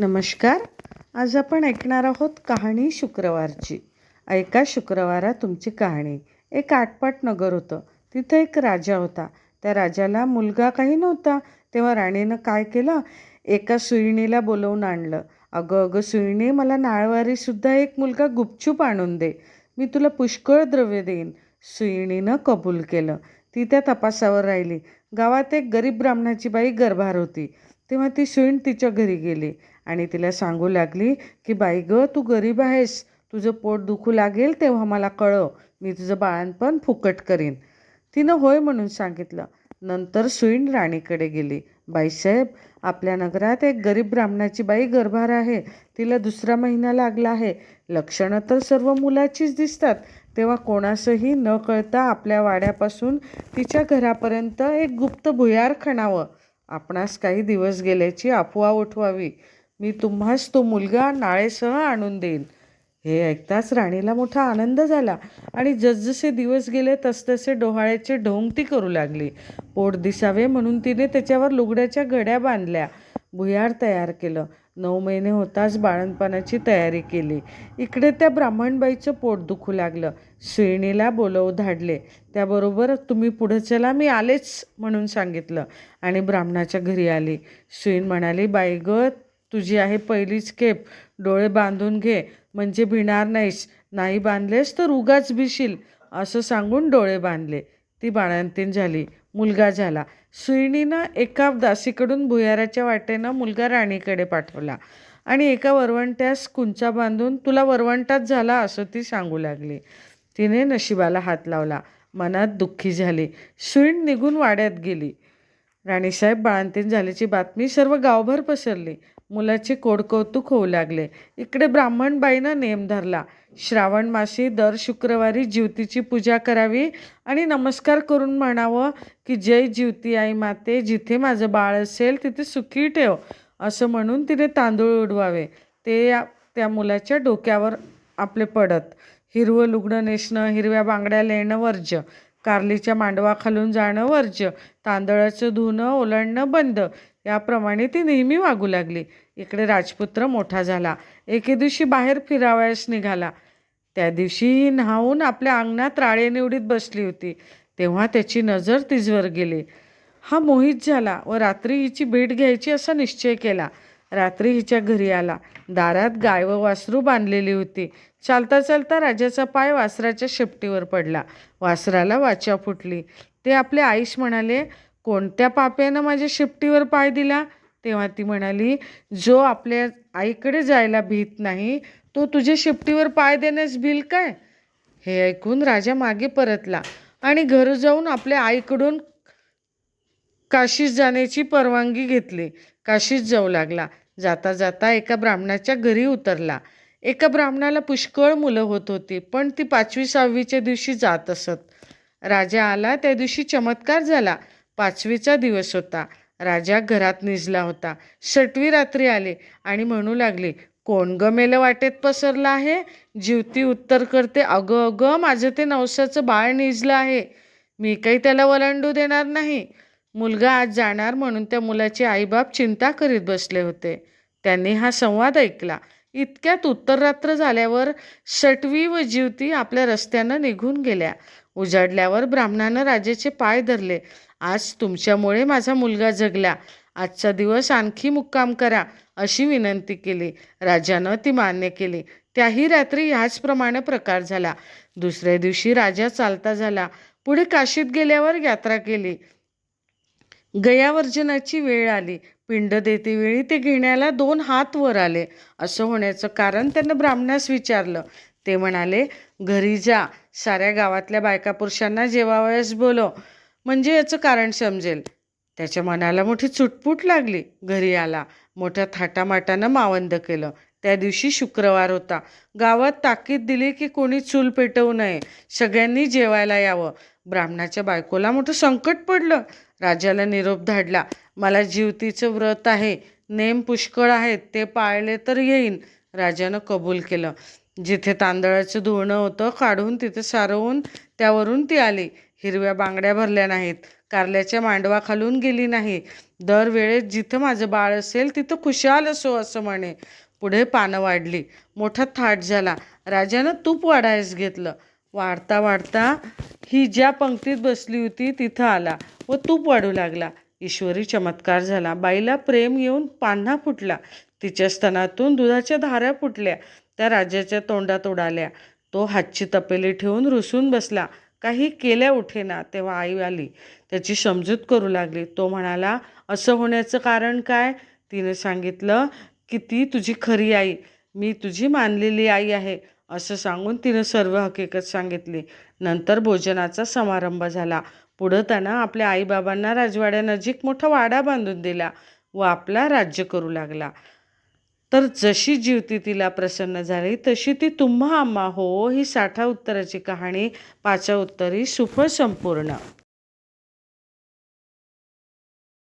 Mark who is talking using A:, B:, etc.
A: नमस्कार. आज आपण ऐकणार आहोत कहाणी शुक्रवारची. ऐका शुक्रवारा तुमची कहाणी. एक आटपाट नगर होतं. तिथं एक राजा होता. त्या राजाला मुलगा काही नव्हता. तेव्हा राणीनं काय केलं? एका सुईणीला बोलवून आणलं. अगं अगं सुईणी मला नाळवारीसुद्धा एक मुलगा गुपचूप आणून दे. मी तुला पुष्कळ द्रव्य देईन. सुईणीनं कबूल केलं. ती त्या तपासावर राहिली. गावात एक गरीब ब्राह्मणाची बाई गर्भार होती. तेव्हा ती सुईण तिच्या घरी गेली. आणि तिला सांगू लागली की बाई गं तू गरीब आहेस. तुझं पोट दुखू लागेल तेव्हा मला कळव. मी तुझं बाळणपण फुकट करीन. तिनं होय म्हणून सांगितलं. नंतर सुईण राणीकडे गेली. बाईसाहेब आपल्या नगरात एक गरीब ब्राह्मणाची बाई गर्भार आहे. तिला दुसरा महिना लागला आहे. लक्षणं तर सर्व मुलाचीच दिसतात. तेव्हा कोणासही न कळता आपल्या वाड्यापासून तिच्या घरापर्यंत एक गुप्त भुयार खणावं. आपणास काही दिवस गेल्याची अफवा उठवावी. मी तुम्हास तो मुलगा नाळेसह आणून देईन. हे ऐकताच राणीला मोठा आनंद झाला आणि जसजसे दिवस गेले तसतसे डोहाळ्याचे ढोंग ती करू लागली. पोट दिसावे म्हणून तिने त्याच्यावर लुगड्याच्या घड्या बांधल्या. भुयार तयार केलं. नऊ महिने होताच बाळणपणाची तयारी केली. इकडे त्या ब्राह्मणबाईचं पोट दुखू लागलं. श्रेणीला बोलवू धाडले. त्याबरोबर तुम्ही पुढं चला मी आलेच म्हणून सांगितलं आणि ब्राह्मणाच्या घरी आली. श्रीण म्हणाली बाई गं तुझी आहे पहिलीच खेप डोळे बांधून घे. म्हणजे भिणार नाहीस. नाही बांधलेस तर उगाच भिशील. असं सांगून डोळे बांधले. ती बाळंतीण झाली. मुलगा झाला. सुईणीनं एका दासीकडून भुयाराच्या वाटेनं मुलगा राणीकडे पाठवला. आणि एका वरवंट्यास कुंचा बांधून तुला वरवंटात झाला असं ती सांगू लागली. तिने नशिबाला हात लावला. मनात दुःखी झाली. सुईण निघून वाड्यात गेली. राणीसाहेब बाळंतीण झाल्याची बातमी सर्व गावभर पसरली. मुलाचे कोडकौतुक होऊ लागले. इकडे ब्राह्मणबाईनं नेम धरला. श्रावण मासी दर शुक्रवारी ज्योतीची पूजा करावी आणि नमस्कार करून म्हणावं की जय ज्युती आई माते जिथे माझं बाळ असेल तिथे सुखी ठेव असं म्हणून तिने तांदूळ उडवावे. ते त्या मुलाच्या डोक्यावर आपले पडत. हिरवं लुगडं नेसणं हिरव्या बांगड्या लेणं वर्ज्य. कारलीच्या मांडवाखालून जाणं वर्ज्य. तांदळाचं धुणं ओलांडणं बंद. याप्रमाणे ती नेहमी वागू लागली. इकडे राजपुत्र मोठा झाला. एके दिवशी बाहेर फिरावयास निघाला. त्या दिवशी न्हावून आपल्या अंगणात राळे निवडीत बसली होती. तेव्हा त्याची नजर तिजवर गेली. हा मोहित झाला व रात्री हिची भेट घ्यायची असा निश्चय केला. रात्री हिच्या घरी आला. दारात गाय व वासरू बांधलेली होती. चालता चालता राजाचा पाय वासराच्या शेपटीवर पडला. वासराला वाचा फुटली. ते आपले आईश म्हणाले कोणत्या पाप्यानं माझ्या शिपटीवर पाय दिला? तेव्हा ती म्हणाली जो आपल्या आईकडे जायला भीत नाही तो तुझ्या शिपटीवर पाय देण्यास भील काय? हे ऐकून राजा मागे परतला आणि घर जाऊन आपल्या आईकडून काशीस जाण्याची परवानगी घेतली. काशीस जाऊ लागला. जाता जाता एका ब्राह्मणाच्या घरी उतरला. एका ब्राह्मणाला पुष्कळ मुलं होत होती पण ती पाचवी सहावीच्या दिवशी जात असत. राजा आला त्या दिवशी चमत्कार झाला. पाचवीचा दिवस होता. राजा घरात निजला होता. षटवी रात्री आले आणि म्हणू लागले कोण ग मेलं वाटेत पसरलं आहे? जीवती उत्तर करते अगं अगं माझं ते नवसाचं बाळ निजलं आहे. मी काही त्याला वलांडू देणार नाही. मुलगा आज जाणार म्हणून त्या मुलाचे आईबाप चिंता करीत बसले होते. त्यांनी हा संवाद ऐकला. इतक्यात उत्तर रात्र झाल्यावर षटवी व जीवती आपल्या रस्त्यानं निघून गेल्या. उजाडल्यावर ब्राह्मणानं राजाचे पाय धरले. आज तुमच्यामुळे माझा मुलगा जगला. आजचा दिवस आणखी मुक्काम करा अशी विनंती केली. राजानं ती मान्य केली. त्याही रात्री ह्याचप्रमाणे प्रकार झाला. दुसऱ्या दिवशी राजा चालता झाला. पुढे काशीत गेल्यावर यात्रा केली. गयावर्जनाची वेळ आली. पिंड देतेवेळी ते घेण्याला दोन हात वर आले. असं होण्याचं कारण त्यानं ब्राह्मणास विचारलं. ते म्हणाले घरी जा. साऱ्या गावातल्या बायका पुरुषांना जेवावयास बोलव म्हणजे याचं कारण समजेल. त्याच्या मनाला मोठी चुटपूट लागली घरी आला. मोठ्या थाटामाटानं मावंद केलं. त्या दिवशी शुक्रवार होता. गावात ताकीद दिली की कोणी चूल पेटवू नये. सगळ्यांनी जेवायला यावं. ब्राह्मणाच्या बायकोला मोठं संकट पडलं. राजाला निरोप धाडला. मला जीवतीचं व्रत आहे. नेम पुष्कळ आहेत. ते पाळले तर येईन. राजानं कबूल केलं. जिथे तांदळाचं धुणं होतं काढून तिथे सारवून त्यावरून ती आली. हिरव्या बांगड्या भरल्या नाहीत. कारल्याच्या मांडवा खालून गेली नाही. दरवेळेस जिथं माझं बाळ असेल तिथं खुशाल असो असं म्हणे. पुढे पानं वाढली. मोठा थाट झाला. राजानं तूप वाढायस घेतलं. वाढता वाढता ही ज्या पंक्तीत बसली होती तिथं आला व तूप वाढू लागला. ईश्वरी चमत्कार झाला. बाईला प्रेम येऊन पान्हा फुटला. तिच्या स्तनातून दुधाच्या धाऱ्या फुटल्या. त्या राजाच्या तोंडात उडाल्या. तो हातची तपेली ठेवून रुसून बसला. काही केल्या उठेना तेव्हा आई आली. त्याची समजूत करू लागली. तो म्हणाला असं होण्याचं कारण काय? तिने सांगितलं की ती तुझी खरी आई. मी तुझी मानलेली आई आहे. असं सांगून तिनं सर्व हकीकत सांगितली. नंतर भोजनाचा समारंभ झाला. पुढं त्यानं आपल्या आईबाबांना राजवाड्यानजीक मोठा वाडा बांधून दिला व आपला राज्य करू लागला. तर जशी जीवती तिला प्रसन्न झाली तशी ती तुम्हा आम्हा हो ही साठा उत्तराची कहाणी पाचा उत्तरी सुफळ संपूर्ण.